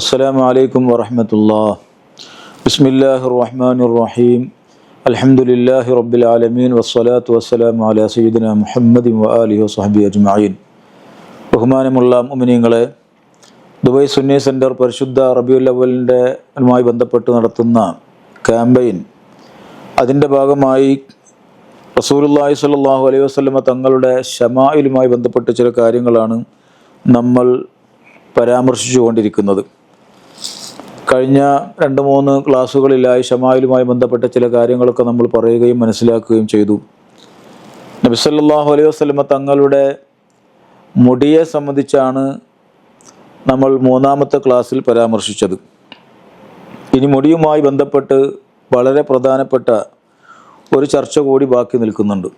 السلام عليكم ورحمة الله بسم الله الرحمن الرحيم الحمد لله رب العالمين والصلاة والسلام على سيدنا محمد وآله وصحبه أجمعين ബഹുമാനമുള്ള മുമിനിങ്ങളെ Dubai Sunni centre പരിശുദ്ധ റബിയുൽ അവലിൻ്റെ മായി ബന്ധപ്പെട്ട് നടത്തുന്ന ക്യാമ്പയിൻ അതിൻ്റെ ഭാഗമായി റസൂലുള്ളാഹി സ്വല്ലല്ലാഹു അലൈഹി വസല്ലമ തങ്ങളുടെ ഷമായിലുമായി ബന്ധപ്പെട്ട ചില കാര്യങ്ങളാണ് നമ്മൾ പരാമർശിച്ചു കൊണ്ടിരിക്കുന്നത് കഴിഞ്ഞ രണ്ട് മൂന്ന് ക്ലാസ്സുകളിലായി ഷമായിലുമായി ബന്ധപ്പെട്ട ചില കാര്യങ്ങളൊക്കെ നമ്മൾ പറയുകയും മനസ്സിലാക്കുകയും ചെയ്തു. നബി സല്ലല്ലാഹു അലൈഹി വസല്ലമ തങ്ങളുടെ മുടിയെ സംബന്ധിച്ചാണ് നമ്മൾ മൂന്നാമത്തെ ക്ലാസ്സിൽ പരാമർശിച്ചത്. ഇനി മുടിയുമായി ബന്ധപ്പെട്ട് വളരെ പ്രധാനപ്പെട്ട ഒരു ചർച്ച കൂടി ബാക്കി നിൽക്കുന്നുണ്ട്.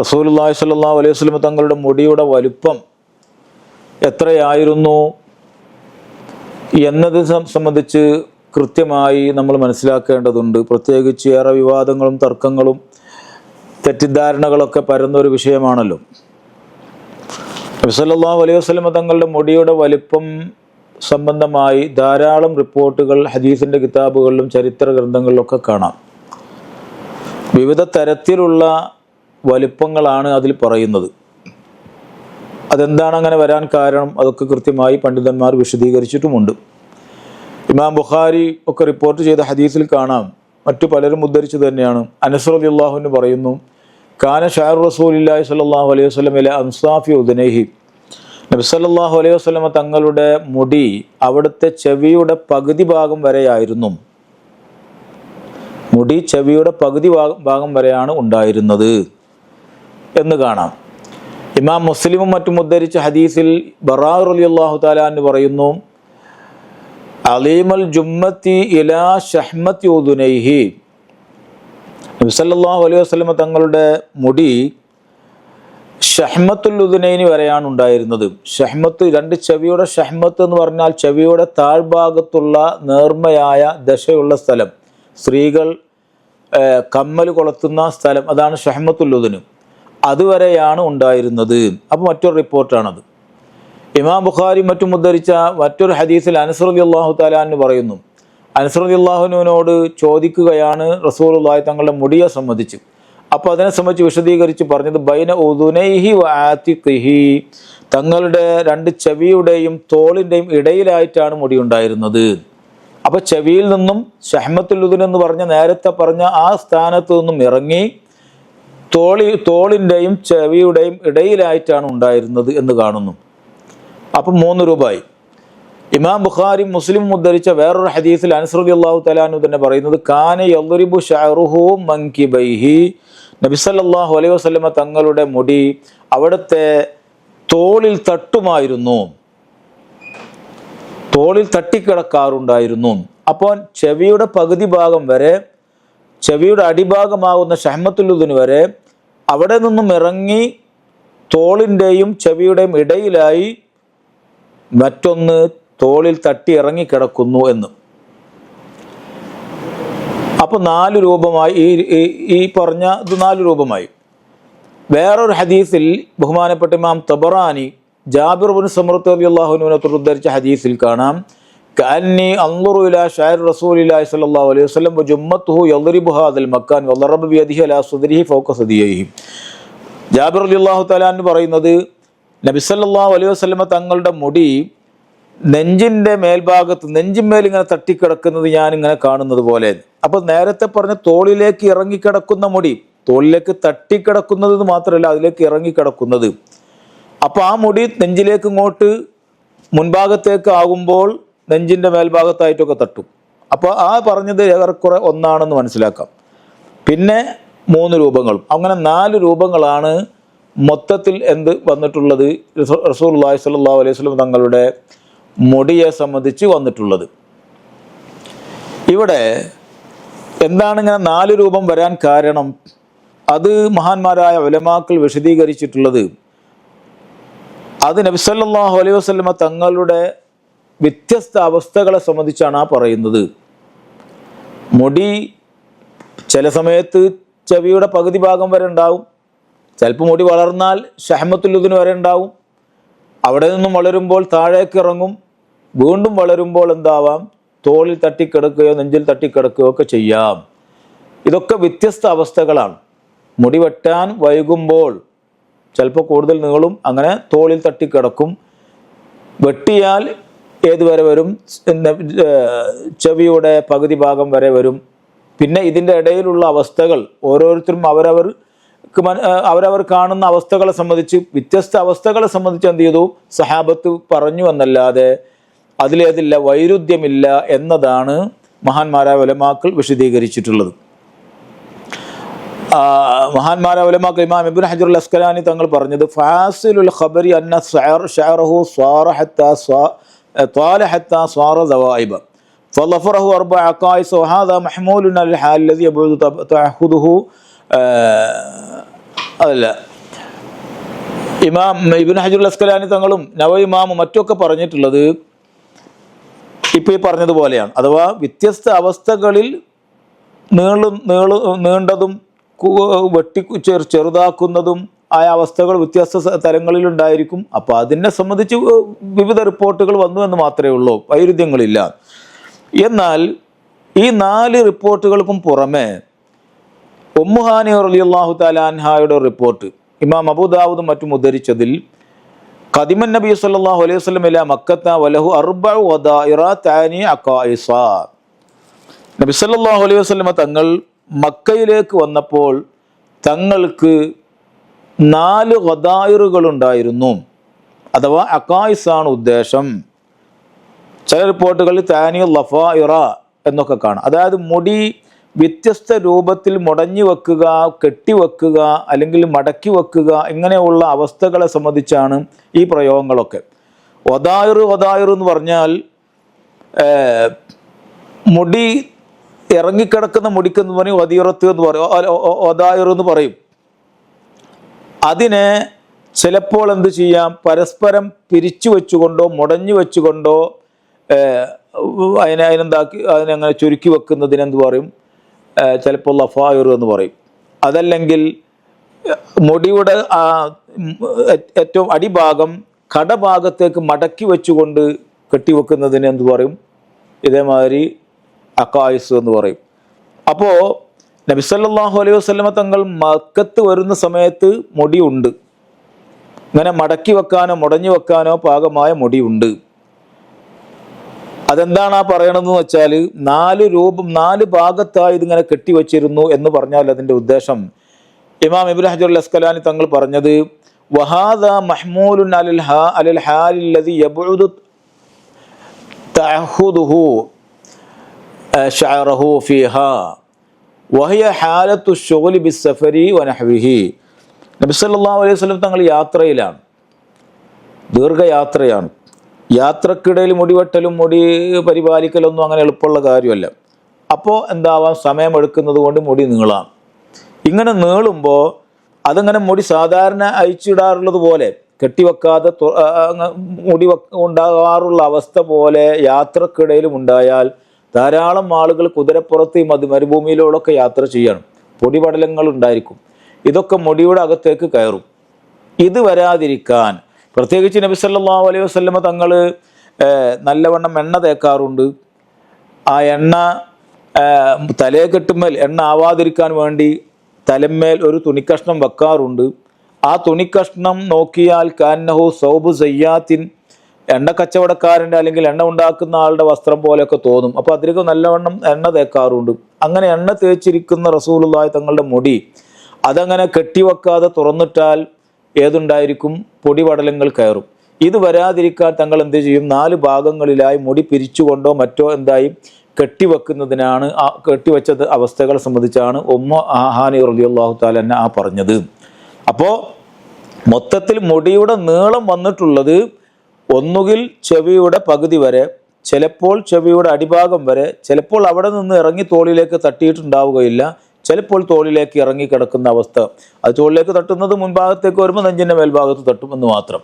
റസൂലുള്ളാഹി സ്വല്ലാ അലൈഹി വസ്ലമ തങ്ങളുടെ മുടിയുടെ വലുപ്പം എത്രയായിരുന്നു? എന്നത് സംബന്ധിച്ച് കൃത്യമായി നമ്മൾ മനസ്സിലാക്കേണ്ടതുണ്ട്. പ്രത്യേകിച്ച് ഏറെ വിവാദങ്ങളും തർക്കങ്ങളും തെറ്റിദ്ധാരണകളൊക്കെ പരന്ന ഒരു വിഷയമാണല്ലോ. നബിസല്ലാഹു അലൈഹി വസ്ലമ തങ്ങളുടെ മുടിയുടെ വലിപ്പം സംബന്ധമായി ധാരാളം റിപ്പോർട്ടുകൾ ഹദീസിന്റെ കിതാബുകളിലും ചരിത്ര ഗ്രന്ഥങ്ങളിലൊക്കെ കാണാം. വിവിധ തരത്തിലുള്ള വലിപ്പങ്ങളാണ് അതിൽ പറയുന്നത്. അതെന്താണ് അങ്ങനെ വരാൻ കാരണം? അതൊക്കെ കൃത്യമായി പണ്ഡിതന്മാർ വിശദീകരിച്ചിട്ടുമുണ്ട്. ഇമാം ബുഖാരി ഒക്കെ റിപ്പോർട്ട് ചെയ്ത ഹദീസിൽ കാണാം. മറ്റു പലരും ഉദ്ധരിച്ചു തന്നെയാണ്. അനസ്രദി അള്ളാഹുവിന് പറയുന്നു കാന ഷാർ റസൂലില്ലാഹി സ്വല്ലല്ലാഹു അലൈഹി വസ്ലമിലെ അൻസാഫി ഉദനേഹി. നബി സല്ലാഹു അലൈഹി വസ്ലമ തങ്ങളുടെ മുടി അവിടുത്തെ ചെവിയുടെ പകുതി ഭാഗം വരെയായിരുന്നു. മുടി ചെവിയുടെ പകുതി ഭാഗം വരെയാണ് ഉണ്ടായിരുന്നത് എന്ന് കാണാം. ഇമാം മുസ്ലിമും മറ്റും ഉദ്ധരിച്ച ഹദീസിൽ ബറാർ അലി അള്ളാഹു താലാന്ന് പറയുന്നു അലീമൽ ജുമ്മത്തി ഇലാ ഷഹ്മത്തി ഉദുനൈഹി. നബിസല്ലാഹു അലൈഹി വസ്ലമ തങ്ങളുടെ മുടി ഷഹ്മത്തുൽ ഉദുനൈനി വരെയാണ് ഉണ്ടായിരുന്നത്. ഷഹ്മത്ത് രണ്ട് ചെവിയുടെ ഷഹ്മത്ത് എന്ന് പറഞ്ഞാൽ ചെവിയുടെ താഴ്ഭാഗത്തുള്ള നേർമയായ ദശയുള്ള സ്ഥലം. സ്ത്രീകൾ കമ്മൽ കൊളുത്തുന്ന സ്ഥലം. അതാണ് ഷഹ്മത്തുൽ ഉദുന്. അതുവരെയാണ് ഉണ്ടായിരുന്നത്. അപ്പോൾ മറ്റൊരു റിപ്പോർട്ടാണത്. ഇമാം ബുഖാരി മറ്റും ഉദ്ധരിച്ച മറ്റൊരു ഹദീസിൽ അനുസൃതി അള്ളാഹു താലാന്ന് പറയുന്നു. അനുസൃതി അള്ളാഹുനുവിനോട് ചോദിക്കുകയാണ് റസൂൽ അള്ളാഹി തങ്ങളുടെ മുടിയെ സംബന്ധിച്ച്. അപ്പോൾ അതിനെ സംബന്ധിച്ച് വിശദീകരിച്ച് പറഞ്ഞത് ബൈന ഉദുനൈഹി വാത്തിഖി തങ്ങളുടെ രണ്ട് ചെവിയുടെയും തോളിന്റെയും ഇടയിലായിട്ടാണ് മുടി ഉണ്ടായിരുന്നത് അപ്പോൾ ചെവിയിൽ നിന്നും ഷഹ്മത്തുൽ ഉദുൻ എന്ന് പറഞ്ഞ നേരത്തെ പറഞ്ഞ ആ സ്ഥാനത്ത് നിന്നും ഇറങ്ങി തോളി തോളിന്റെയും ചെവിയുടെയും ഇടയിലായിട്ടാണ് ഉണ്ടായിരുന്നത് എന്ന് കാണുന്നു. അപ്പം മൂന്ന് രൂപയായി ഇമാം ബുഖാരി മുസ്ലിം ഉദ്ധരിച്ച വേറൊരു ഹദീസിൽ അൻസറുദി അള്ളാഹു തലാനു തന്നെ പറയുന്നത് കാന യദ്രിബു ഷഅറുഹു മൻകിബൈഹി. നബി സല്ലല്ലാഹു അലൈഹി വസല്ലമ തങ്ങളുടെ മുടി അവിടുത്തെ തോളിൽ തട്ടുമായിരുന്നു. തോളിൽ തട്ടിക്കിടക്കാറുണ്ടായിരുന്നു. അപ്പോൾ ചെവിയുടെ പകുതി ഭാഗം വരെ ചെവിയുടെ അടിഭാഗമാകുന്ന ഷഹ്മത്തുല്ലുദിന് വരെ അവിടെ നിന്നും ഇറങ്ങി തോളിന്റെയും ചെവിയുടെയും ഇടയിലായി മറ്റൊന്ന് തോളിൽ തട്ടി ഇറങ്ങി കിടക്കുന്നു എന്ന് അപ്പൊ നാല് രൂപമായി ഈ ഈ- ഈ പറഞ്ഞ ഇത് നാല് രൂപമായി വേറൊരു ഹദീസിൽ ബഹുമാനപ്പെട്ട ഇമാം തബറാനി ജാബിർ ബിൻ സമൃത്ത് അലി അള്ളാഹുവിനെ ഉദ്ധരിച്ച ഹദീസിൽ കാണാം كأني أنظر إلى شعر رسول الله صلى الله عليه وسلم وجمته يضرب هذا المكان وضرب بيده على صدره فوق صديه ജാബിർ അലി അള്ളാഹു തലാന്ന് പറയുന്നത് നബിസല്ലാഹു അലൈഹി വസ്ലമ തങ്ങളുടെ മുടി നെഞ്ചിന്റെ മേൽഭാഗത്ത് നെഞ്ചിന്മേൽ ഇങ്ങനെ തട്ടിക്കിടക്കുന്നത് ഞാൻ ഇങ്ങനെ കാണുന്നത് പോലെ. അപ്പോൾ നേരത്തെ പറഞ്ഞ തോളിലേക്ക് ഇറങ്ങിക്കിടക്കുന്ന മുടി തോളിലേക്ക് തട്ടിക്കിടക്കുന്നത് മാത്രമല്ല അതിലേക്ക് ഇറങ്ങിക്കിടക്കുന്നത്. അപ്പോൾ ആ മുടി നെഞ്ചിലേക്ക് ഇങ്ങോട്ട് മുൻഭാഗത്തേക്ക് ആകുമ്പോൾ നെഞ്ചിന്റെ മേൽഭാഗത്തായിട്ടൊക്കെ തട്ടും. അപ്പോൾ ആ പറഞ്ഞത് ഏറെക്കുറെ ഒന്നാണെന്ന് മനസ്സിലാക്കാം. പിന്നെ മൂന്ന് രൂപങ്ങളും. അങ്ങനെ നാല് രൂപങ്ങളാണ് മൊത്തത്തിൽ എന്ത് വന്നിട്ടുള്ളത്? റസൂൽ അള്ളാഹി അലൈഹി വസല്ലം തങ്ങളുടെ മുടിയെ സംബന്ധിച്ച് വന്നിട്ടുള്ളത്. ഇവിടെ എന്താണ് ഇങ്ങനെ നാല് രൂപം വരാൻ കാരണം? അത് മഹാന്മാരായ ഉലമാക്കൾ വിശദീകരിച്ചിട്ടുള്ളത്. അത് നബിസല്ലാഹു അലൈഹി വസ്ലമ തങ്ങളുടെ വ്യത്യസ്ത അവസ്ഥകളെ സംബന്ധിച്ചാണ് ആ പറയുന്നത്. മുടി ചില സമയത്ത് ചെവിയുടെ പകുതി ഭാഗം വരെ ഉണ്ടാവും. ചിലപ്പോൾ മുടി വളർന്നാൽ ഷഹമത്തുല്ലുദിന് വരെ ഉണ്ടാവും. അവിടെ നിന്നും വളരുമ്പോൾ താഴേക്ക് ഇറങ്ങും. വീണ്ടും വളരുമ്പോൾ എന്താവാം? തോളിൽ തട്ടിക്കിടക്കുകയോ നെഞ്ചിൽ തട്ടിക്കിടക്കുകയോ ഒക്കെ ചെയ്യാം. ഇതൊക്കെ വ്യത്യസ്ത അവസ്ഥകളാണ്. മുടി വെട്ടാൻ വൈകുമ്പോൾ ചിലപ്പോൾ കൂടുതൽ നീളും അങ്ങനെ തോളിൽ തട്ടിക്കിടക്കും. വെട്ടിയാൽ ഏതുവരെ വരും ചെവിയുടെ പകുതി ഭാഗം വരെ വരും. പിന്നെ ഇതിന്റെ ഇടയിലുള്ള അവസ്ഥകൾ ഓരോരുത്തരും അവരവർ അവരവർ കാണുന്ന അവസ്ഥകളെ സംബന്ധിച്ച് വ്യത്യസ്ത അവസ്ഥകളെ സംബന്ധിച്ച് എന്ത് ചെയ്തു സഹാബത്ത് പറഞ്ഞു എന്നല്ലാതെ അതിലേതില്ല വൈരുദ്ധ്യമില്ല എന്നതാണ് മഹാന്മാരായ ഉലമാക്കൾ വിശദീകരിച്ചിട്ടുള്ളത് ആ, മഹാന്മാരായ ഉലമാക്കൾ ഇമാം ഇബ്നു ഹജറുൽ അസ്കലാനി തങ്ങൾ പറഞ്ഞത് ഫാസിലുൽ ഖബരി അന്ന സഅർ ഷഅറഹു സ്വാറ ഹത്താ സ്വാ طال حتى صار ذوائب فظفره أربع عقائص وهذا محمول على الحال الذي يبعد تب- تعهده آه، അതല്ല. ഇമാം ഇബിൻ ഹജുൽ അസ്കലാനി തങ്ങളും നവ ഇമാമും മറ്റൊക്കെ പറഞ്ഞിട്ടുള്ളത് ഇപ്പൊ ഈ പറഞ്ഞതുപോലെയാണ്. അഥവാ വ്യത്യസ്ത അവസ്ഥകളിൽ നീളും നീളു നീണ്ടതും വെട്ടി ചെറു ചെറുതാക്കുന്നതും ആയ അവസ്ഥകൾ വ്യത്യസ്ത തരങ്ങളിലുണ്ടായിരിക്കും. അപ്പോൾ അതിനെ സംബന്ധിച്ച് വിവിധ റിപ്പോർട്ടുകൾ വന്നു എന്ന് മാത്രമേ ഉള്ളൂ. വൈരുദ്ധ്യങ്ങളില്ല. എന്നാൽ ഈ നാല് റിപ്പോർട്ടുകൾക്കും പുറമെ ഉമ്മുഹാനി റളിയല്ലാഹു താലാൻഹായുടെ റിപ്പോർട്ട് ഇമാം അബുദാവുദും മറ്റും ഉദ്ധരിച്ചതിൽ ഖദിമൻ നബി സല്ലല്ലാഹു അലൈഹി വസ്ലം ഇല മക്കത്ത വലഹു വദായിറ താനി നബി സല്ലല്ലാഹു അലൈഹി വസ്ലമ തങ്ങൾ മക്കയിലേക്ക് വന്നപ്പോൾ തങ്ങൾക്ക് നാല് ഉണ്ടായിരുന്നു അഥവാ അക്കായിസാണ് ഉദ്ദേശം. ചില റിപ്പോർട്ടുകളിൽ താനി ലഫായിറ എന്നൊക്കെ കാണാം. അതായത് മുടി വ്യത്യസ്ത രൂപത്തിൽ മുടഞ്ഞു വെക്കുക കെട്ടിവെക്കുക അല്ലെങ്കിൽ മടക്കി വെക്കുക ഇങ്ങനെയുള്ള അവസ്ഥകളെ സംബന്ധിച്ചാണ് ഈ പ്രയോഗങ്ങളൊക്കെ. ഒതായറ് ഒതായറ് എന്ന് പറഞ്ഞാൽ മുടി ഇറങ്ങിക്കിടക്കുന്ന മുടിക്കെന്ന് പറയും. ഒതിയുറത്ത് എന്ന് പറയും ഒതായറ് എന്ന് പറയും. അതിനെ ചിലപ്പോൾ എന്ത് ചെയ്യാം? പരസ്പരം പിരിച്ചു വെച്ചുകൊണ്ടോ മുടഞ്ഞു വെച്ചുകൊണ്ടോ അതിനെ അതിനെന്താക്കി അതിനങ്ങനെ ചുരുക്കി വെക്കുന്നതിനെന്ത് പറയും? ചിലപ്പോൾ ലഫായുർ എന്ന് പറയും. അതല്ലെങ്കിൽ മുടിയുടെ ഏറ്റവും അടിഭാഗം കടഭാഗത്തേക്ക് മടക്കി വെച്ചുകൊണ്ട് കെട്ടിവെക്കുന്നതിന് എന്ത് പറയും? ഇതേമാതിരി അക്കായുസ് എന്ന് പറയും. അപ്പോൾ നബിസല്ലാഹു അലൈഹി വസ്ലമ തങ്ങൾ മക്കത്ത് വരുന്ന സമയത്ത് മുടിയുണ്ട്. ഇങ്ങനെ മടക്കി വെക്കാനോ മുടഞ്ഞു വെക്കാനോ പാകമായ മുടിയുണ്ട്. അതെന്താണ് ആ പറയണതെന്ന് വെച്ചാൽ നാല് രൂപം നാല് ഭാഗത്തായി ഇതിങ്ങനെ കെട്ടിവെച്ചിരുന്നു എന്ന് പറഞ്ഞാൽ അതിന്റെ ഉദ്ദേശം. ഇമാം ഇബ്രാഹിം ഹജുൽ അസ്കലാനി തങ്ങൾ പറഞ്ഞത് വഹാദ മഹ്മൂലുൻ അലൽ ഹാ അലൽ ഹാലില്ലതി യബുദു തഅഹുദുഹു ഷഅറഹു ഫീഹാ വഹിയ ഹാലത്തു ഷുഗലി ബിസ്സഫരി വനഹ്വിഹി നബി സല്ലല്ലാഹു അലൈഹി വസല്ലം തങ്ങൾ യാത്രയിലാണ് ദീർഘയാത്രയാണ്. യാത്രക്കിടയിൽ മുടിവെട്ടലും മുടി പരിപാലിക്കലൊന്നും അങ്ങനെ എളുപ്പമുള്ള കാര്യമല്ല. അപ്പോൾ എന്താവാം? സമയമെടുക്കുന്നത് കൊണ്ട് മുടി നീളാം. ഇങ്ങനെ നീളുമ്പോൾ അതങ്ങനെ മുടി സാധാരണ അയച്ചിടാറുള്ളത് പോലെ കെട്ടിവെക്കാതെ മുടി ഉണ്ടാകാറുള്ള അവസ്ഥ പോലെ യാത്രക്കിടയിലും ഉണ്ടായാൽ ധാരാളം ആളുകൾ കുതിരപ്പുറത്ത് ഈ മതി മരുഭൂമിയിലൂടെയൊക്കെ യാത്ര ചെയ്യണം. പൊടിപടലങ്ങൾ ഉണ്ടായിരിക്കും. ഇതൊക്കെ മുടിയുടെ അകത്തേക്ക് കയറും. ഇത് വരാതിരിക്കാൻ പ്രത്യേകിച്ച് നബി സല്ലാ അലൈഹി വസ്ലമ തങ്ങൾ നല്ലവണ്ണം എണ്ണ തേക്കാറുണ്ട്. ആ എണ്ണ തലയെ കെട്ടുമേൽ എണ്ണ ആവാതിരിക്കാൻ വേണ്ടി തലമേൽ ഒരു തുണിക്കഷ്ണം വെക്കാറുണ്ട്. ആ തുണിക്കഷ്ണം നോക്കിയാൽ കാന്നഹു സൗബ് സയ്യാത്തിൻ എണ്ണ കച്ചവടക്കാരന്റെ അല്ലെങ്കിൽ എണ്ണ ഉണ്ടാക്കുന്ന ആളുടെ വസ്ത്രം പോലെയൊക്കെ തോന്നും. അപ്പോൾ അതിലേക്ക് നല്ലവണ്ണം എണ്ണ തേക്കാറുണ്ട്. അങ്ങനെ എണ്ണ തേച്ചിരിക്കുന്ന റസൂലുള്ളാഹി തങ്ങളുടെ മുടി അതങ്ങനെ കെട്ടിവെക്കാതെ തുറന്നിട്ടാൽ ഏതുണ്ടായിരിക്കും? പൊടിപടലങ്ങൾ കയറും. ഇത് വരാതിരിക്കാൻ തങ്ങൾ എന്ത് ചെയ്യും? നാല് ഭാഗങ്ങളിലായി മുടി പിരിച്ചുകൊണ്ടോ മറ്റോ എന്തായി കെട്ടിവെക്കുന്നതിനാണ് ആ കെട്ടിവെച്ച അവസ്ഥകളെ സംബന്ധിച്ചാണ് ഉമ്മ റളിയല്ലാഹു താല എന്നെ ആ പറഞ്ഞത്. അപ്പോൾ മൊത്തത്തിൽ മുടിയുടെ നീളം വന്നിട്ടുള്ളത് ഒന്നുകിൽ ചെവിയുടെ പകുതി വരെ ചിലപ്പോൾ ചെവിയുടെ അടിഭാഗം വരെ ചിലപ്പോൾ അവിടെ നിന്ന് ഇറങ്ങി തോളിലേക്ക് തട്ടിയിട്ടുണ്ടാവുകയില്ല. ചിലപ്പോൾ തോളിലേക്ക് ഇറങ്ങി കിടക്കുന്ന അവസ്ഥ. അത് തോളിലേക്ക് തട്ടുന്നത് മുൻഭാഗത്തേക്ക് വരുമ്പോൾ നെഞ്ചിന്റെ മേൽഭാഗത്ത് തട്ടുമെന്ന് മാത്രം.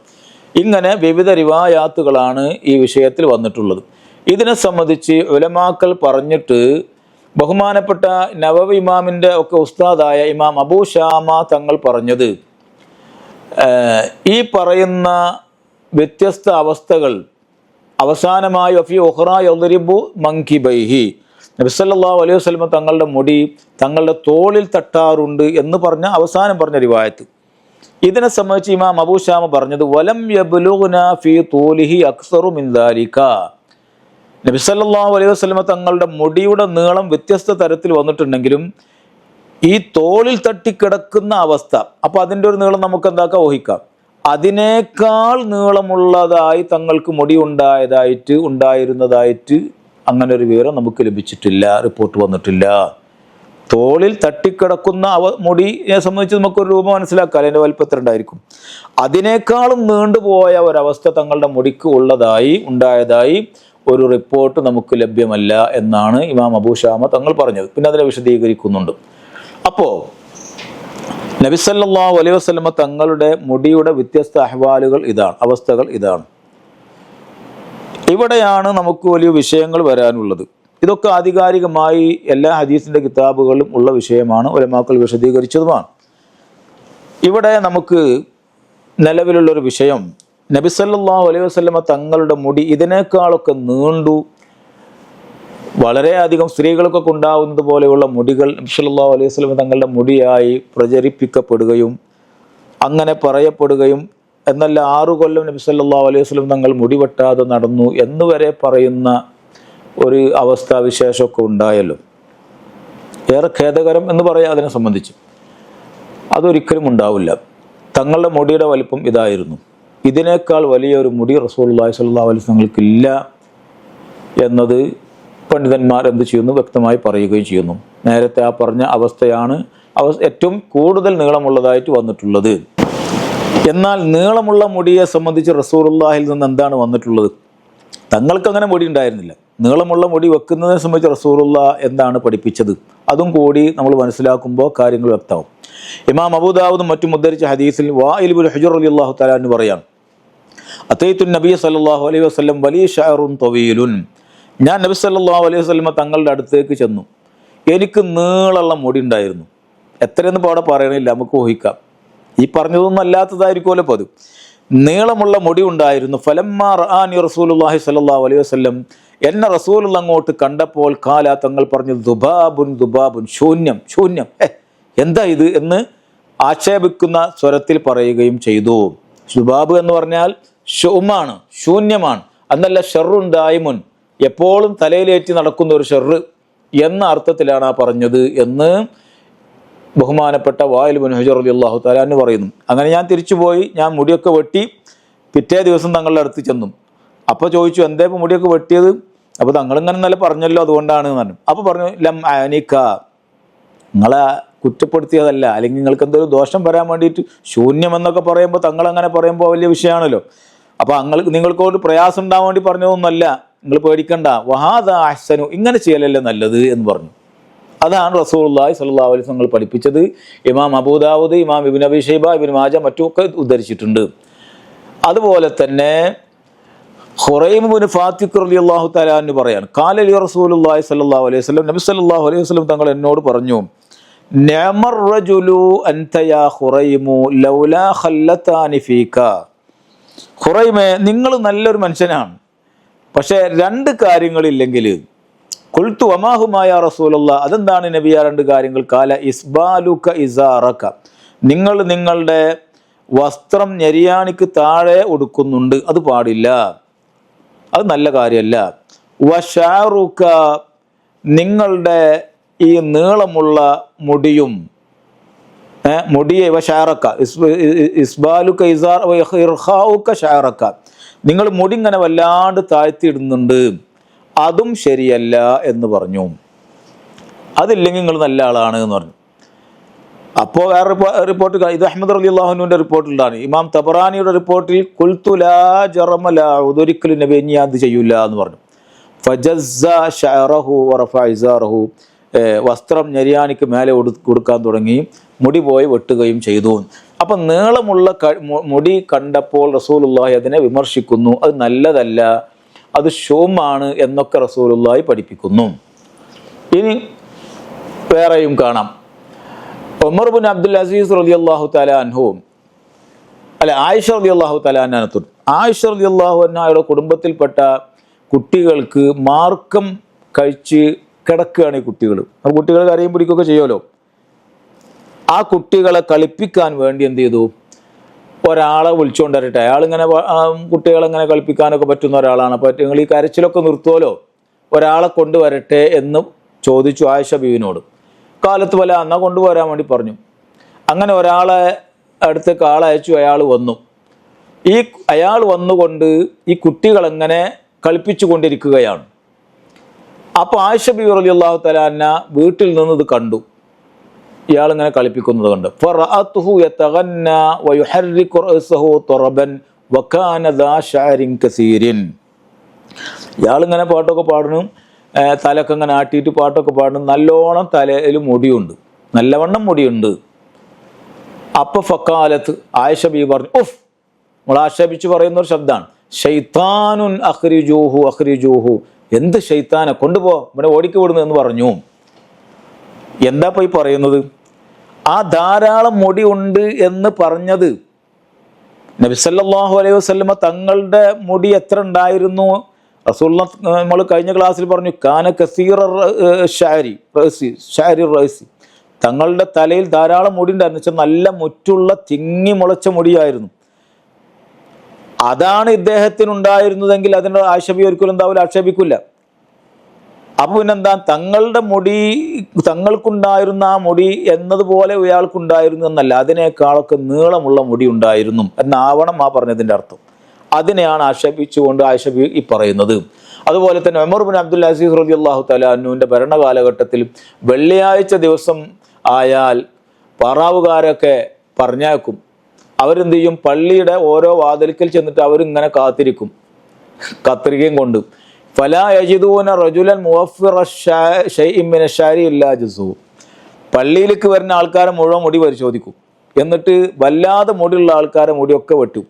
ഇങ്ങനെ വിവിധ റിവായാത്തുകളാണ് ഈ വിഷയത്തിൽ വന്നിട്ടുള്ളത്. ഇതിനെ സംബന്ധിച്ച് ഉലമാക്കൾ പറഞ്ഞിട്ട് ബഹുമാനപ്പെട്ട നവവ് ഇമാമിന്റെ ഒക്കെ ഉസ്താദായ ഇമാം അബൂ ഷാമ തങ്ങൾ പറഞ്ഞത് ഈ പറയുന്ന വ്യത്യസ്ത അവസ്ഥകൾ അവസാനമായി ഒഫി ഒഹ്റ യൊദരിബു മങ്കിബൈഹി നബിസല്ലാ അലൈഹി വസ്ലമ തങ്ങളുടെ മുടി തങ്ങളുടെ തോളിൽ തട്ടാറുണ്ട് എന്ന് പറഞ്ഞ അവസാനം പറഞ്ഞ റിവായത്ത്. ഇതിനെ സംബന്ധിച്ച് ഇമാം അബൂഷാമ പറഞ്ഞത് വലം യബ്ലുഗ്ന ഫീ തൂലിഹി അക്സറു മിൻ ദാലിക. നബി സല്ലല്ലാഹു അലൈഹി വസല്ലമ തങ്ങളുടെ മുടിയുടെ നീളം വ്യത്യസ്ത തരത്തിൽ വന്നിട്ടുണ്ടെങ്കിലും ഈ തോളിൽ തട്ടിക്കിടക്കുന്ന അവസ്ഥ അപ്പൊ അതിന്റെ ഒരു നീളം നമുക്ക് എന്താക്കാം? ഊഹിക്കാം. അതിനേക്കാൾ നീളമുള്ളതായി തങ്ങൾക്ക് മുടി ഉണ്ടായതായിട്ട് ഉണ്ടായിരുന്നതായിട്ട് അങ്ങനെ ഒരു വിവരം നമുക്ക് ലഭിച്ചിട്ടില്ല റിപ്പോർട്ട് വന്നിട്ടില്ല. തോളിൽ തട്ടിക്കിടക്കുന്ന അവ മുടിയെ സംബന്ധിച്ച് നമുക്കൊരു രൂപം മനസ്സിലാക്കാം അതിന്റെ വലിപ്പത്തിലുണ്ടായിരിക്കും അതിനേക്കാളും നീണ്ടുപോയ ഒരവസ്ഥ തങ്ങളുടെ മുടിക്ക് ഉള്ളതായി ഉണ്ടായതായി ഒരു റിപ്പോർട്ട് നമുക്ക് ലഭ്യമല്ല എന്നാണ് ഇമാം അബൂഷാമ തങ്ങൾ പറഞ്ഞത്. പിന്നെ അതിനെ വിശദീകരിക്കുന്നുണ്ട്. അപ്പോൾ നബിസല്ലാ അലൈഹി വസ്ലമ തങ്ങളുടെ മുടിയുടെ വ്യത്യസ്ത അഹ്വാലുകൾ ഇതാണ് അവസ്ഥകൾ ഇതാണ്. ഇവിടെയാണ് നമുക്ക് വലിയ വിഷയങ്ങൾ വരാനുള്ളത്. ഇതൊക്കെ ആധികാരികമായി എല്ലാ ഹദീസിന്റെ കിതാബുകളിലും ഉള്ള വിഷയമാണ്. ഒലമാക്കൾ വിശദീകരിച്ചതുമാണ്. ഇവിടെ നമുക്ക് നിലവിലുള്ളൊരു വിഷയം. നബിസല്ലാ അലൈഹി വസ്ലമ തങ്ങളുടെ മുടി ഇതിനേക്കാളൊക്കെ നീണ്ടു. വളരെയധികം സ്ത്രീകൾക്കൊക്കെ ഉണ്ടാവുന്നത് പോലെയുള്ള മുടികൾ നബിസല്ലാ അലൈഹി വസ്ലമ തങ്ങളുടെ മുടിയായി പ്രചരിപ്പിക്കപ്പെടുകയും അങ്ങനെ പറയപ്പെടുകയും എന്നല്ല ആറു കൊല്ലം നബി സല്ലാ അലൈഹി വസ്ലം തങ്ങൾ മുടിവെട്ടാതെ നടന്നു എന്ന് വരെ പറയുന്ന ഒരു അവസ്ഥാവിശേഷമൊക്കെ ഉണ്ടായല്ലോ. ഏറെ ഖേദകരം എന്ന് പറയാം അതിനെ സംബന്ധിച്ച്. അതൊരിക്കലും ഉണ്ടാവില്ല. തങ്ങളുടെ മുടിയുടെ വലിപ്പം ഇതായിരുന്നു. ഇതിനേക്കാൾ വലിയൊരു മുടി റസൂൽ അള്ളാഹി സ്വല്ലാ അലൈഹി തങ്ങൾക്കില്ല എന്നത് പണ്ഡിതന്മാർ എന്ത് ചെയ്യുന്നു? വ്യക്തമായി പറയുകയും ചെയ്യുന്നു. നേരത്തെ ആ പറഞ്ഞ അവസ്ഥയാണ് അവ ഏറ്റവും കൂടുതൽ നീളമുള്ളതായിട്ട് വന്നിട്ടുള്ളത്. എന്നാൽ നീളമുള്ള മുടിയെ സംബന്ധിച്ച് റസൂറുല്ലാഹിൽ നിന്ന് എന്താണ് വന്നിട്ടുള്ളത്? തങ്ങൾക്ക് അങ്ങനെ മുടി ഉണ്ടായിരുന്നില്ല. നീളമുള്ള മുടി വെക്കുന്നതിനെ സംബന്ധിച്ച് റസൂറുള്ള എന്താണ് പഠിപ്പിച്ചത്? അതും കൂടി നമ്മൾ മനസ്സിലാക്കുമ്പോൾ കാര്യങ്ങൾ വ്യക്തമാവും. ഇമാം അബൂദാവൂദും മറ്റും ഉദ്ധരിച്ച ഹദീസിൽ വായിലുബുൽ ഹുജർ അലി അള്ളാഹു തലാന്ന് പറയാം അത്തൈത്തു നബി സല്ലാഹു അലൈഹി വസ്ലം വലിയ ഷാറുൻ തൊവീലുൻ. ഞാൻ നബി സല്ലാഹു അലൈഹി വസ്ലമ തങ്ങളുടെ അടുത്തേക്ക് ചെന്നു. എനിക്ക് നീളമുള്ള മുടി ഉണ്ടായിരുന്നു. എത്രയെന്ന് അവിടെ പറയണില്ല നമുക്ക് ഊഹിക്കാം. ഈ പറഞ്ഞതൊന്നും അല്ലാത്തതായിരിക്കുമല്ലോ പതിവ്. നീളമുള്ള മുടി ഉണ്ടായിരുന്നു. ഫലമ്മാർ ആനി റസൂലുല്ലാഹി സല്ലാ അലൈഹി വസ്ലം എന്നെ റസൂൽ അങ്ങോട്ട് കണ്ടപ്പോൾ കാല തങ്ങൾ പറഞ്ഞു ദുബാബുൻ ദുബാബുൻ ശൂന്യം ശൂന്യം. എന്താ ഇത് എന്ന് ആക്ഷേപിക്കുന്ന സ്വരത്തിൽ പറയുകയും ചെയ്തു. ദുബാബ് എന്ന് പറഞ്ഞാൽ ഷുമാണ് ശൂന്യമാണ്. അന്നല്ല ഷെറുണ്ടായി മുൻ എപ്പോഴും തലയിലേറ്റി നടക്കുന്ന ഒരു ഷെറ് എന്ന അർത്ഥത്തിലാണ് ആ പറഞ്ഞത് എന്ന് ബഹുമാനപ്പെട്ട വായിൽ ബിൻ അലി അള്ളാഹു താലാന്ന് പറയുന്നു. അങ്ങനെ ഞാൻ തിരിച്ചുപോയി ഞാൻ മുടിയൊക്കെ വെട്ടി പിറ്റേ ദിവസം തങ്ങളുടെ അടുത്ത് ചെന്നു. അപ്പോൾ ചോദിച്ചു എന്തേ ഇപ്പോൾ മുടിയൊക്കെ വെട്ടിയത്? അപ്പോൾ തങ്ങളിങ്ങനെ നല്ല പറഞ്ഞല്ലോ അതുകൊണ്ടാണ് എന്ന് പറഞ്ഞു. അപ്പോൾ പറഞ്ഞു ലം അനിക്ക നിങ്ങളെ കുറ്റപ്പെടുത്തിയതല്ല. അല്ലെങ്കിൽ നിങ്ങൾക്ക് എന്തൊരു ദോഷം വരാൻ വേണ്ടിയിട്ട് ശൂന്യം എന്നൊക്കെ പറയുമ്പോൾ തങ്ങളങ്ങനെ പറയുമ്പോൾ വലിയ വിഷയമാണല്ലോ. അപ്പോൾ അങ്ങൾ നിങ്ങൾക്കൊരു പ്രയാസം ഉണ്ടാവാൻ വേണ്ടി പറഞ്ഞതൊന്നുമല്ല. നിങ്ങൾ പേടിക്കണ്ട. വഹാദ അഹ്സനു. ഇങ്ങനെ ചെയ്യലല്ലേ നല്ലത് എന്ന് പറഞ്ഞു. അതാണ് റസൂള്ളി സല്ലാ അലൈഹി തങ്ങൾ പഠിപ്പിച്ചത്. ഇമാം അബൂദാവൂദ് ഇമാം ഇബിൻ അബിഷേബ ഇബിൻ മാജ മറ്റുമൊക്കെ ഉദ്ധരിച്ചിട്ടുണ്ട്. അതുപോലെ തന്നെ ഹുറൈമുബിന് ഫാത്തിഖ് അലി അള്ളാഹു തലാന്ന് പറയാണ് കാലലി റസൂലുള്ളാഹി സല്ലാ അലൈഹി വസ്ലം നബി സല്ലാഹു അലൈഹി വസ്ലം തങ്ങൾ എന്നോട് പറഞ്ഞു "നിഅമർ റജുലു അൻത യാ ഹുറൈമു ലൗലാ ഖല്ലതാനി ഫീക. ഹുറൈമെ നിങ്ങൾ നല്ലൊരു മനുഷ്യനാണ്. പക്ഷേ രണ്ട് കാര്യങ്ങളില്ലെങ്കിൽ കുൽത്തു അമാഹുമായ റസൂലുള്ള അതെന്താണ് നബിയ രണ്ട് കാര്യങ്ങൾ? കാല ഇസ്ബാലുക ഇസാറക്ക നിങ്ങൾ നിങ്ങളുടെ വസ്ത്രം ഞെരിയാണിക്ക് താഴെ ഒടുക്കുന്നുണ്ട്. അത് പാടില്ല. അത് നല്ല കാര്യമല്ല വഷാറുക്ക നിങ്ങളുടെ ഈ നീളമുള്ള മുടിയും മുടിയെ വഷാറക്ക ഇസ്ബാലുക്ക ഇസാർ ഷാറക്ക നിങ്ങൾ മുടി ഇങ്ങനെ വല്ലാണ്ട് താഴ്ത്തിയിടുന്നുണ്ട്. അതും ശരിയല്ല എന്ന് പറഞ്ഞു. അതില്ലെങ്കിൽ നിങ്ങൾ നല്ല ആളാണ് എന്ന് പറഞ്ഞു. അപ്പോൾ വേറെ റിപ്പോർട്ട് ഇത് അഹമ്മദ് അലി അള്ളാഹുനുവിന്റെ റിപ്പോർട്ടിലാണ്. ഇമാം തബറാനിയുടെ റിപ്പോർട്ടിൽ കുൽത്തുലാ ജറമല ഒതൊരിക്കലും നബി ഇനി അത് ചെയ്യൂല എന്ന് പറഞ്ഞു. ഫജസ്സ ഇസാറഹു. വസ്ത്രം ഞരിയാനിക്ക് മേലെ കൊടുക്കാൻ തുടങ്ങി മുടി പോയി വെട്ടുകയും ചെയ്തു. അപ്പം നീളമുള്ള മുടി കണ്ടപ്പോൾ റസൂലുള്ളാഹി അതിനെ വിമർശിക്കുന്നു. അത് നല്ലതല്ല. അത് ഷോമാണ് എന്നൊക്കെ റസൂലുള്ളായി പഠിപ്പിക്കുന്നു. ഇനി വേറെയും കാണാം. ഉമർ ബിൻ അബ്ദുൽ അസീസ് റലി അള്ളാഹു തലാൻഹുവും അല്ല ആയിഷ റലി അള്ളാഹു തലാനത്തു ആയിഷ റലി അള്ളാഹു അന്നായുടെ കുടുംബത്തിൽപ്പെട്ട കുട്ടികൾക്ക് മാർക്കം കഴിച്ച് കിടക്കുകയാണ് ഈ കുട്ടികൾ. ആ കുട്ടികൾ കരയും പിടിക്കുകയൊക്കെ ചെയ്യുമല്ലോ. ആ കുട്ടികളെ കളിപ്പിക്കാൻ വേണ്ടി എന്ത് ചെയ്തു? ഒരാളെ വിളിച്ചുകൊണ്ട് വരട്ടെ അയാൾ ഇങ്ങനെ കുട്ടികളെ ഇങ്ങനെ കളിപ്പിക്കാനൊക്കെ പറ്റുന്ന ഒരാളാണ്. അപ്പോൾ നിങ്ങൾ ഈ കരച്ചിലൊക്കെ നിർത്തുമല്ലോ ഒരാളെ കൊണ്ടുവരട്ടെ എന്ന് ചോദിച്ചു ആയിഷ ബീവിനോട്. കാലത്ത് പോലെ എന്നാ കൊണ്ടുവരാൻ വേണ്ടി പറഞ്ഞു. അങ്ങനെ ഒരാളെ അടുത്തേക്ക് ആളയച്ചു അയാൾ വന്നു. ഈ അയാൾ വന്നുകൊണ്ട് ഈ കുട്ടികളെങ്ങനെ കളിപ്പിച്ചു കൊണ്ടിരിക്കുകയാണ് അപ്പോൾ ആയിഷ ബി റലി അള്ളാഹു തലാന്ന വീട്ടിൽ നിന്ന് ഇത് കണ്ടു. ഇയാൾ ഇങ്ങനെ കളിപ്പിക്കുന്നത് കണ്ട്. ഇയാളിങ്ങനെ പാട്ടൊക്കെ പാടണം തലക്കെ ഇങ്ങനെ ആട്ടിയിട്ട് പാട്ടൊക്കെ പാടണം നല്ലോണം തലയിൽ മുടിയുണ്ട്. നല്ലവണ്ണം മുടിയുണ്ട്. അപ്പൊ ഫക്കാലത്ത് ആയിഷ ബി പറഞ്ഞു ഉഫ് നമ്മൾ ആക്ഷേപിച്ച് പറയുന്ന ഒരു ശബ്ദമാണ്. ഷെയ്ത്താനുൻ അഹ്രിജൂഹു അഹ്രിജൂഹു എന്ത് ഷെയ്ത്താനെ കൊണ്ടുപോ. ഇവിടെ ഓടിക്കവിടുന്നു എന്ന് പറഞ്ഞു. എന്താ പോയി പറയുന്നത്? ആ ധാരാളം മുടി ഉണ്ട് എന്ന് പറഞ്ഞത്. നബിസല്ലാഹു അലൈഹി വസ്ലമ തങ്ങളുടെ മുടി എത്ര ഉണ്ടായിരുന്നു? റസൂള്ള നമ്മൾ കഴിഞ്ഞ ക്ലാസ്സിൽ പറഞ്ഞു കാന കസീർ ഷാരി റഹസി ഷാരി റഹസി തങ്ങളുടെ തലയിൽ ധാരാളം മുടി ഉണ്ടായിരുന്നു. വെച്ചാൽ നല്ല മുറ്റുള്ള തിങ്ങി മുളച്ച മുടിയായിരുന്നു. അതാണ് ഇദ്ദേഹത്തിന് ഉണ്ടായിരുന്നതെങ്കിൽ അതിന്റെ ആക്ഷേപി ഒരിക്കലും എന്താവില്ല ആക്ഷേപിക്കില്ല. അപ്പൊ പിന്നെന്താ? തങ്ങളുടെ മുടി തങ്ങൾക്കുണ്ടായിരുന്ന ആ മുടി എന്നതുപോലെ ഇയാൾക്കുണ്ടായിരുന്നു എന്നല്ല. അതിനേക്കാളൊക്കെ നീളമുള്ള മുടി ഉണ്ടായിരുന്നു എന്നാവണം ആ പറഞ്ഞതിന്റെ അർത്ഥം. അതിനെയാണ് ആക്ഷേപിച്ചുകൊണ്ട് ആക്ഷേപി ഈ പറയുന്നത്. അതുപോലെ തന്നെ ഉമർ ബിൻ അബ്ദുൽ അസീസ് റബി അള്ളാഹു തലാനുവിന്റെ ഭരണകാലഘട്ടത്തിൽ വെള്ളിയാഴ്ച ദിവസം ആയാൽ പാറാവുകാരൊക്കെ പറഞ്ഞേക്കും അവരെന്ത് ചെയ്യും പള്ളിയുടെ ഓരോ വാതിൽക്കൽ ചെന്നിട്ട് അവരിങ്ങനെ കാത്തിരിക്കും. കത്രികയും കൊണ്ട്. റജുലൻ പള്ളിയിലേക്ക് വരുന്ന ആൾക്കാരെ മുഴുവൻ മുടി പരിശോധിക്കും. എന്നിട്ട് വല്ലാതെ മുടിയുള്ള ആൾക്കാരെ മുടിയൊക്കെ വെട്ടും.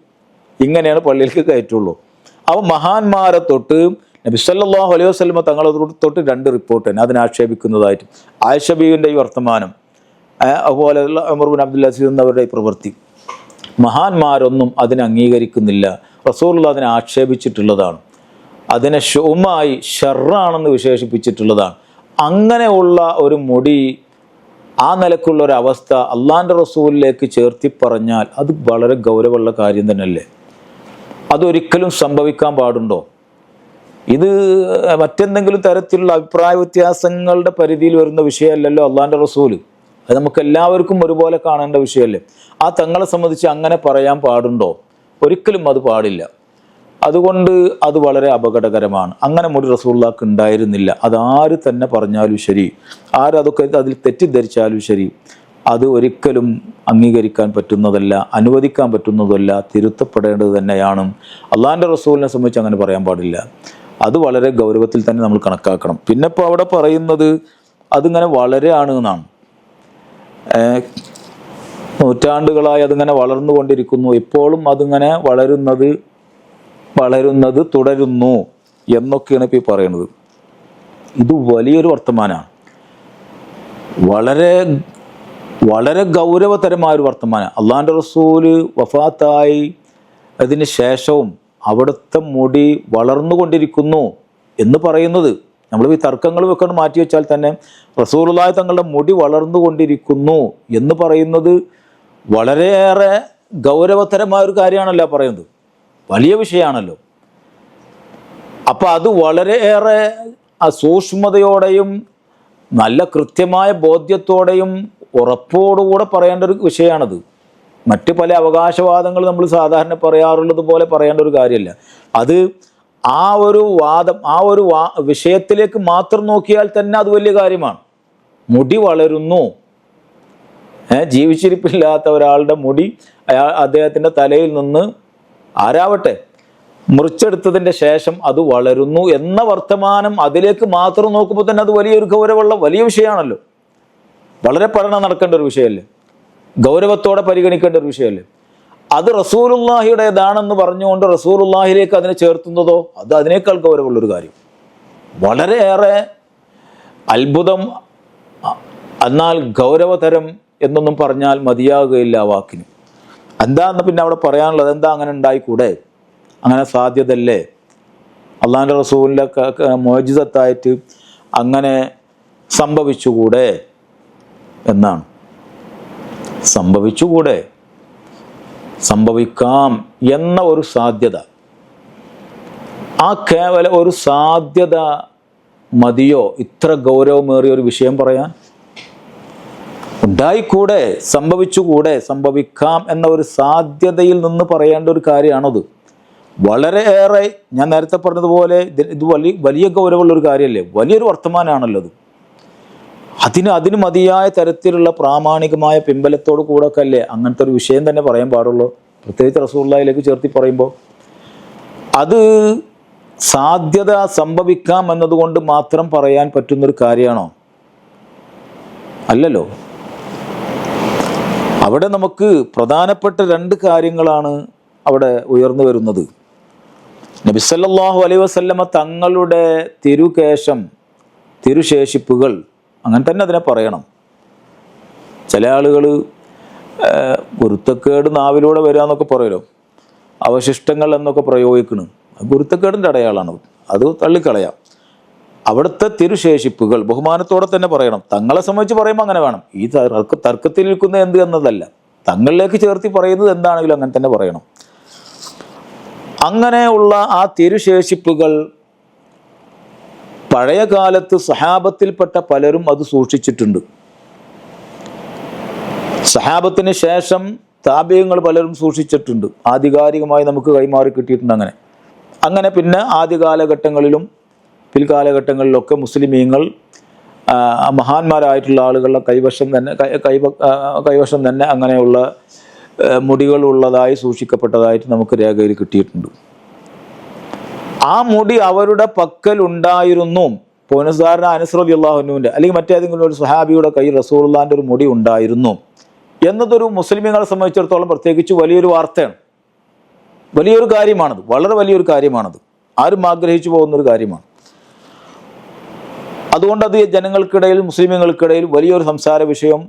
ഇങ്ങനെയാണ് പള്ളിയിലേക്ക് കയറ്റുള്ളൂ. അപ്പോൾ മഹാന്മാരെ തൊട്ട് നബി സല്ലല്ലാഹു അലൈഹി വസല്ലമ തങ്ങളെ തൊട്ട് രണ്ട് റിപ്പോർട്ട് തന്നെ. അതിനാക്ഷേപിക്കുന്നതായിട്ടും ആയിഷബീവിന്റെ ഈ വർത്തമാനം അതുപോലെ അതുപോലെയുള്ള ഉമർ ബിൻ അബ്ദുൽ അസീദ് എന്നവരുടെ ഈ പ്രവൃത്തി. മഹാന്മാരൊന്നും അതിനെ അംഗീകരിക്കുന്നില്ല. റസൂലുള്ള അതിനെ ആക്ഷേപിച്ചിട്ടുള്ളതാണ്. അതിനെ ഷുമായി ഷെറാണെന്ന് വിശേഷിപ്പിച്ചിട്ടുള്ളതാണ്. അങ്ങനെയുള്ള ഒരു മുടി ആ നിലക്കുള്ള ഒരു അവസ്ഥ അള്ളാന്റെ റസൂലിലേക്ക് ചേർത്തി പറഞ്ഞാൽ അത് വളരെ ഗൗരവമുള്ള കാര്യം തന്നെയല്ലേ? അതൊരിക്കലും സംഭവിക്കാൻ പാടുണ്ടോ? ഇത് മറ്റെന്തെങ്കിലും തരത്തിലുള്ള അഭിപ്രായ വ്യത്യാസങ്ങളുടെ പരിധിയിൽ വരുന്ന വിഷയമല്ലല്ലോ അള്ളാന്റെ റസൂൽ. അത് നമുക്ക് എല്ലാവർക്കും ഒരുപോലെ കാണേണ്ട വിഷയമല്ലേ? ആ തങ്ങളെ സംബന്ധിച്ച് അങ്ങനെ പറയാൻ പാടുണ്ടോ? ഒരിക്കലും അത് പാടില്ല. അതുകൊണ്ട് അത് വളരെ അപകടകരമാണ്. അങ്ങനെ മുടി റസൂള്ളാക്ക് ഉണ്ടായിരുന്നില്ല. അതാര് തന്നെ പറഞ്ഞാലും ശരി. ആരതൊക്കെ അതിൽ തെറ്റിദ്ധരിച്ചാലും ശരി. അത് ഒരിക്കലും അംഗീകരിക്കാൻ പറ്റുന്നതല്ല അനുവദിക്കാൻ പറ്റുന്നതല്ല തിരുത്തപ്പെടേണ്ടത് തന്നെയാണ്. അള്ളാഹിന്റെ റസൂലിനെ സംബന്ധിച്ച് അങ്ങനെ പറയാൻ പാടില്ല. അത് വളരെ ഗൗരവത്തിൽ തന്നെ നമ്മൾ കണക്കാക്കണം. പിന്നെ ഇപ്പോൾ അവിടെ പറയുന്നത് അതിങ്ങനെ ആണ് എന്നാണ്. നൂറ്റാണ്ടുകളായി അതിങ്ങനെ വളർന്നുകൊണ്ടിരിക്കുന്നു. ഇപ്പോഴും അതിങ്ങനെ വളരുന്നത് വളരുന്നത് തുടരുന്നു എന്നൊക്കെയാണ് ഇപ്പോൾ ഈ പറയുന്നത് ഇത് വലിയൊരു വർത്തമാനമാണ് വളരെ വളരെ ഗൗരവതരമായ ഒരു വർത്തമാനം അള്ളാന്റെ റസൂൽ വഫാത്തായി അതിന് ശേഷവും അവിടുത്തെ മുടി വളർന്നുകൊണ്ടിരിക്കുന്നു എന്ന് പറയുന്നത് നമ്മൾ ഈ തർക്കങ്ങൾ വെക്കാൻ മാറ്റി വെച്ചാൽ തന്നെ റസൂലുള്ളാഹി തങ്ങളുടെ മുടി വളർന്നുകൊണ്ടിരിക്കുന്നു എന്ന് പറയുന്നത് വളരെയേറെ ഗൗരവതരമായ ഒരു കാര്യമാണല്ലോ പറയുന്നത്. വലിയ വിഷയമാണല്ലോ അപ്പോൾ അത് വളരെയേറെ സൂക്ഷ്മതയോടെയും നല്ല കൃത്യമായ ബോധ്യത്തോടെയും ഉറപ്പോടുകൂടെ പറയേണ്ട ഒരു വിഷയമാണത് മറ്റ് പല അവകാശവാദങ്ങൾ നമ്മൾ സാധാരണ പറയാറുള്ളത് പോലെ പറയേണ്ട ഒരു കാര്യമല്ല അത് ആ ഒരു വാദം ആ ഒരു വാ വിഷയത്തിലേക്ക് മാത്രം നോക്കിയാൽ തന്നെ അത് വലിയ കാര്യമാണ്. മുടി വളരുന്നു. ജീവിച്ചിരിപ്പില്ലാത്ത ഒരാളുടെ മുടി അയാൾ അദ്ദേഹത്തിന്റെ തലയിൽ നിന്ന് ആരാവട്ടെ? മുറിച്ചെടുത്തതിന്റെ ശേഷം അത് വളരുന്നു എന്ന വർത്തമാനം അതിലേക്ക് മാത്രം നോക്കുമ്പോൾ തന്നെ അത് വലിയൊരു ഗൗരവമുള്ള വലിയ വിഷയമാണല്ലോ. വളരെ പഠനം നടക്കേണ്ട ഒരു വിഷയമല്ലേ? ഗൗരവത്തോടെ പരിഗണിക്കേണ്ട ഒരു വിഷയമല്ലേ? അത് റസൂലുല്ലാഹിയുടേതാണെന്ന് പറഞ്ഞുകൊണ്ട് റസൂലുല്ലാഹിലേക്ക് അതിനെ ചേർത്തുന്നതോ അത് അതിനേക്കാൾ ഗൗരവമുള്ളൊരു കാര്യം. വളരെയേറെ അത്ഭുതം എന്നാൽ ഗൗരവതരം എന്നൊന്നും പറഞ്ഞാൽ മതിയാകുകയില്ല വാക്കിന്. എന്താന്ന് പിന്നെ അവിടെ പറയാനുള്ളത്? എന്താ അങ്ങനെ ഉണ്ടായിക്കൂടെ? അങ്ങനെ സാധ്യതല്ലേ അള്ളാഹിന്റെ റസൂലിന്റെ മോചിതത്തായിട്ട് അങ്ങനെ സംഭവിച്ചുകൂടെ എന്നാണ്. സംഭവിച്ചുകൂടെ? സംഭവിക്കാം എന്ന ഒരു സാധ്യത. ആ കേവല ഒരു സാധ്യത മതിയോ? ഇത്ര ഗൗരവമേറിയ ഒരു വിഷയം പറയാൻ? ഉണ്ടായിക്കൂടെ സംഭവിച്ചുകൂടെ സംഭവിക്കാം എന്ന ഒരു സാധ്യതയിൽ നിന്ന് പറയേണ്ട ഒരു കാര്യമാണത്. ഏറെ ഞാൻ നേരത്തെ പറഞ്ഞതുപോലെ ഇത് വലിയ വലിയ ഗൗരവമുള്ള ഒരു കാര്യമല്ലേ? വലിയൊരു വർത്തമാനമാണല്ലോ അത് അതിന് അതിന് മതിയായ തരത്തിലുള്ള പ്രാമാണികമായ പിമ്പലത്തോട് കൂടെ ഒക്കെ അല്ലേ അങ്ങനത്തെ ഒരു വിഷയം തന്നെ പറയാൻ പാടുള്ളൂ. പ്രത്യേകിച്ച് റസൂള്ളയിലേക്ക് ചേർത്തി പറയുമ്പോൾ. അത് സാധ്യത സംഭവിക്കാം എന്നതുകൊണ്ട് മാത്രം പറയാൻ പറ്റുന്നൊരു കാര്യമാണോ? അല്ലല്ലോ. അവിടെ നമുക്ക് പ്രധാനപ്പെട്ട രണ്ട് കാര്യങ്ങളാണ് അവിടെ ഉയർന്നു വരുന്നത്. നബിസല്ലാഹു അലൈ വസല്ലമ തങ്ങളുടെ തിരുകേശം തിരുശേഷിപ്പുകൾ അങ്ങനെ തന്നെ അതിനെ പറയണം. ചില ആളുകൾ ഗുരുത്തക്കേട് നാവിലൂടെ വരിക എന്നൊക്കെ പറയുമല്ലോ അവശിഷ്ടങ്ങൾ എന്നൊക്കെ പ്രയോഗിക്കണം. ഗുരുത്തക്കേടിന്റെ അടയാളാണ് അത് തള്ളിക്കളയാം. അവിടുത്തെ തിരുശേഷിപ്പുകൾ ബഹുമാനത്തോടെ തന്നെ പറയണം. തങ്ങളെ സംബന്ധിച്ച് പറയുമ്പോൾ അങ്ങനെ വേണം. ഈ തർക്ക തർക്കത്തിൽ നിൽക്കുന്ന എന്ത് എന്നതല്ല. തങ്ങളിലേക്ക് ചേർത്തി പറയുന്നത് എന്താണെങ്കിലും അങ്ങനെ തന്നെ പറയണം. അങ്ങനെയുള്ള ആ തിരുശേഷിപ്പുകൾ പഴയ കാലത്ത് സഹാബത്തിൽപ്പെട്ട പലരും അത് സൂക്ഷിച്ചിട്ടുണ്ട്. സഹാബത്തിന് ശേഷം താപ്യങ്ങൾ പലരും സൂക്ഷിച്ചിട്ടുണ്ട്. ആധികാരികമായി നമുക്ക് കൈമാറി കിട്ടിയിട്ടുണ്ട് അങ്ങനെ. അങ്ങനെ പിന്നെ ആദ്യ കാലഘട്ടങ്ങളിലും പിൽക്കാലഘട്ടങ്ങളിലൊക്കെ മുസ്ലിമീങ്ങൾ മഹാന്മാരായിട്ടുള്ള ആളുകളുടെ കൈവശം തന്നെ കൈവ കൈവശം തന്നെ അങ്ങനെയുള്ള മുടികളുള്ളതായി സൂക്ഷിക്കപ്പെട്ടതായിട്ട് നമുക്ക് രേഖയിൽ കിട്ടിയിട്ടുണ്ട്. ആ മുടി അവരുടെ പക്കൽ ഉണ്ടായിരുന്നു. പോനസാറിന് അനുസൃതി അള്ളാഹുനുവിന്റെ അല്ലെങ്കിൽ മറ്റേതെങ്കിലും ഒരു സുഹാബിയുടെ കയ്യിൽ റസൂള്ളാന്റെ ഒരു മുടി ഉണ്ടായിരുന്നു. എന്നതൊരു മുസ്ലിമീങ്ങളെ സംബന്ധിച്ചിടത്തോളം പ്രത്യേകിച്ച് വലിയൊരു വാർത്തയാണ്. വലിയൊരു കാര്യമാണത്. വളരെ വലിയൊരു കാര്യമാണത്. ആരും ആഗ്രഹിച്ചു പോകുന്നൊരു കാര്യമാണ്. അതുകൊണ്ട് അത് ജനങ്ങൾക്കിടയിൽ മുസ്ലിമുകൾക്കിടയിൽ വലിയൊരു സംസാര വിഷയം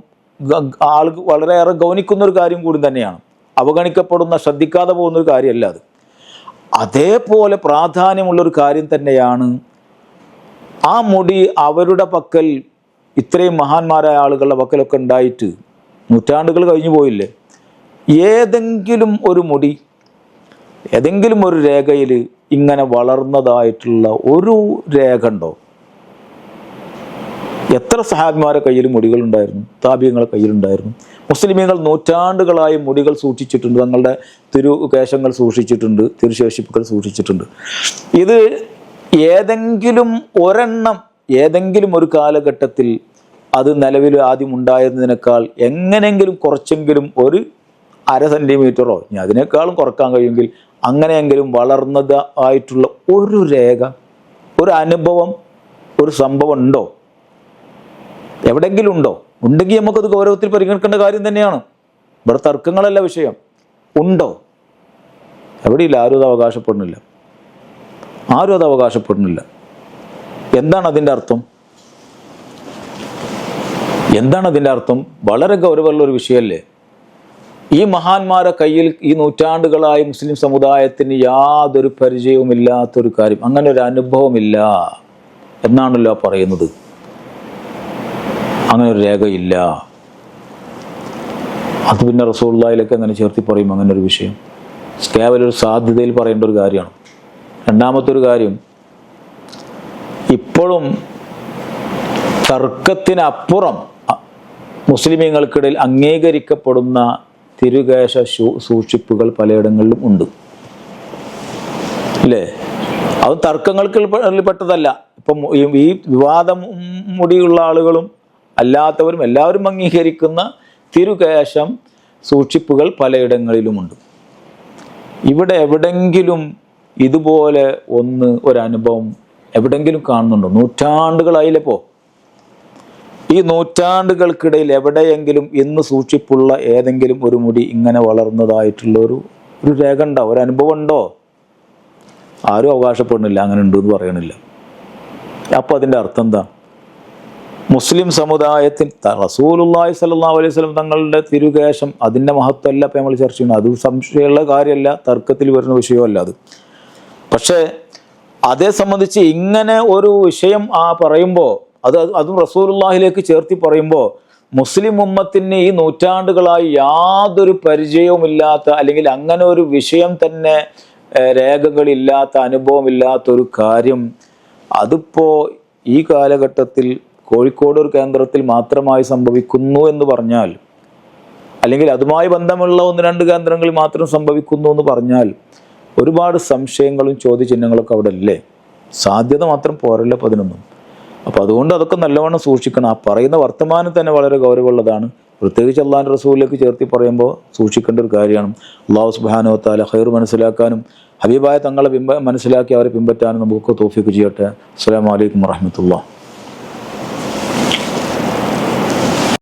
ആൾ വളരെയേറെ ഗൗനിക്കുന്ന ഒരു കാര്യം കൂടി തന്നെയാണ്. അവഗണിക്കപ്പെടുന്ന ശ്രദ്ധിക്കാതെ പോകുന്ന ഒരു കാര്യമല്ല അത്. അതേപോലെ പ്രാധാന്യമുള്ളൊരു കാര്യം തന്നെയാണ് ആ മുടി അവരുടെ പക്കൽ ഇത്രയും മഹാന്മാരായ ആളുകളുടെ പക്കലൊക്കെ ഉണ്ടായിട്ട് നൂറ്റാണ്ടുകൾ കഴിഞ്ഞു പോയില്ലേ? ഏതെങ്കിലും ഒരു മുടി ഏതെങ്കിലും ഒരു രേഖയിൽ ഇങ്ങനെ വളർന്നതായിട്ടുള്ള ഒരു രേഖ ഉണ്ടോ? എത്ര സഹാബിമാരെ കയ്യിൽ മുടികളുണ്ടായിരുന്നു താപ്യങ്ങളെ കയ്യിലുണ്ടായിരുന്നു. മുസ്ലിമീങ്ങൾ നൂറ്റാണ്ടുകളായി മുടികൾ സൂക്ഷിച്ചിട്ടുണ്ട് തങ്ങളുടെ തിരു കേശങ്ങൾ സൂക്ഷിച്ചിട്ടുണ്ട് തിരുശേഷിപ്പുകൾ സൂക്ഷിച്ചിട്ടുണ്ട്. ഇത് ഏതെങ്കിലും ഒരെണ്ണം ഏതെങ്കിലും ഒരു കാലഘട്ടത്തിൽ അത് നിലവിൽ ആദ്യം ഉണ്ടായിരുന്നതിനേക്കാൾ എങ്ങനെയെങ്കിലും കുറച്ചെങ്കിലും ഒരു അര സെന്റിമീറ്ററോ ഇനി അതിനേക്കാളും കുറയ്ക്കാൻ കഴിയുമെങ്കിൽ അങ്ങനെയെങ്കിലും വളർന്നത് ആയിട്ടുള്ള ഒരു രേഖ ഒരു അനുഭവം ഒരു സംഭവം ഉണ്ടോ? എവിടെയെങ്കിലും ഉണ്ടോ ഉണ്ടെങ്കിൽ നമുക്കത് ഗൗരവത്തിൽ പരിഗണിക്കേണ്ട കാര്യം തന്നെയാണ്. ഇവിടെ തർക്കങ്ങളല്ല വിഷയം. ഉണ്ടോ? എവിടെയില്ല ആരും അത് അവകാശപ്പെടുന്നില്ല. ആരും അത് അവകാശപ്പെടുന്നില്ല. എന്താണ് അതിന്റെ അർത്ഥം? എന്താണ് അതിന്റെ അർത്ഥം? വളരെ ഗൗരവമുള്ള ഒരു വിഷയമല്ലേ? ഈ മഹാന്മാരെ കയ്യിൽ ഈ നൂറ്റാണ്ടുകളായി മുസ്ലിം സമുദായത്തിന് യാതൊരു പരിചയവുമില്ലാത്തൊരു കാര്യം അങ്ങനെ ഒരു അനുഭവമില്ല എന്നാണല്ലോ പറയുന്നത്. അങ്ങനെ ഒരു രേഖയില്ല. അത് പിന്നെ റസൂള്ളയിലൊക്കെ അങ്ങനെ ചേർത്തി പറയും അങ്ങനെ ഒരു വിഷയം. കേവലം ഒരു സാധ്യതയിൽ പറയേണ്ട ഒരു കാര്യമാണ്. രണ്ടാമത്തെ ഒരു കാര്യം ഇപ്പോഴും തർക്കത്തിനപ്പുറം മുസ്ലിമീങ്ങൾക്കിടയിൽ അംഗീകരിക്കപ്പെടുന്ന തിരുകേശ സൂക്ഷിപ്പുകൾ പലയിടങ്ങളിലും ഉണ്ട്. അല്ലേ അത് തർക്കങ്ങൾക്ക് പെട്ടതല്ല. ഇപ്പം ഈ വിവാദം മുടിയുള്ള ആളുകളും അല്ലാത്തവരും എല്ലാവരും അംഗീകരിക്കുന്ന തിരുകേശം സൂക്ഷിപ്പുകൾ പലയിടങ്ങളിലുമുണ്ട്. ഇവിടെ എവിടെങ്കിലും ഇതുപോലെ ഒന്ന് ഒരനുഭവം എവിടെങ്കിലും കാണുന്നുണ്ടോ? നൂറ്റാണ്ടുകളായില്ലപ്പോ? ഈ നൂറ്റാണ്ടുകൾക്കിടയിൽ എവിടെയെങ്കിലും ഇന്ന് സൂക്ഷിപ്പുള്ള ഏതെങ്കിലും ഒരു മുടി ഇങ്ങനെ വളർന്നതായിട്ടുള്ള ഒരു ഒരു രേഖ ഉണ്ടോ? ഒരു അനുഭവം ഉണ്ടോ? ആരും അവകാശപ്പെടുന്നില്ല അങ്ങനെ ഉണ്ട് എന്ന് പറയണില്ല. അപ്പം അതിന്റെ അർത്ഥം എന്താ? മുസ്ലിം സമുദായത്തിൽ റസൂലുള്ളാഹി സ്വല്ലല്ലാഹു അലൈഹി സ്വലം തങ്ങളുടെ തിരുകേശം അതിന്റെ മഹത്വമല്ല ഇപ്പം നമ്മൾ ചർച്ച ചെയ്യുന്നത്. അത് സംശയമുള്ള കാര്യമല്ല തർക്കത്തിൽ വരുന്ന വിഷയമല്ല അത്. പക്ഷേ അതേ സംബന്ധിച്ച് ഇങ്ങനെ ഒരു വിഷയം ആ പറയുമ്പോൾ അത് അതും റസൂലുല്ലാഹിലേക്ക് ചേർത്തി പറയുമ്പോൾ മുസ്ലിം ഉമ്മത്തിന് ഈ നൂറ്റാണ്ടുകളായി യാതൊരു പരിചയവുമില്ലാത്ത അല്ലെങ്കിൽ അങ്ങനെ ഒരു വിഷയം തന്നെ രേഖകളില്ലാത്ത അനുഭവമില്ലാത്ത ഒരു കാര്യം. അതിപ്പോൾ ഈ കാലഘട്ടത്തിൽ കോഴിക്കോട് ഒരു കേന്ദ്രത്തിൽ മാത്രമായി സംഭവിക്കുന്നു എന്ന് പറഞ്ഞാൽ അല്ലെങ്കിൽ അതുമായി ബന്ധമുള്ള ഒന്ന് രണ്ട് കേന്ദ്രങ്ങളിൽ മാത്രം സംഭവിക്കുന്നു എന്ന് പറഞ്ഞാൽ ഒരുപാട് സംശയങ്ങളും ചോദ്യചിഹ്നങ്ങളൊക്കെ അവിടെ അല്ലേ സാധ്യത മാത്രം പോരല്ല പതിനൊന്നും. അപ്പോൾ അതുകൊണ്ട് അതൊക്കെ നല്ലവണ്ണം സൂക്ഷിക്കണം. ആ പറയുന്ന വർത്തമാനം തന്നെ വളരെ ഗൗരവമുള്ളതാണ്. പ്രത്യേകിച്ച് അള്ളാൻ റസൂലിലേക്ക് ചേർത്തി പറയുമ്പോൾ സൂക്ഷിക്കേണ്ട ഒരു കാര്യമാണ്. അള്ളാഹു സുബാനോ താല ഹൈർ മനസ്സിലാക്കാനും ഹബീബായ തങ്ങളെ പിമ്പ മനസ്സിലാക്കി അവരെ പിൻപറ്റാനും നമുക്ക് തോഫിക്ക് ചെയ്യട്ടെ. അസ്സാം വലൈക്കും വാഹമത്തുള്ള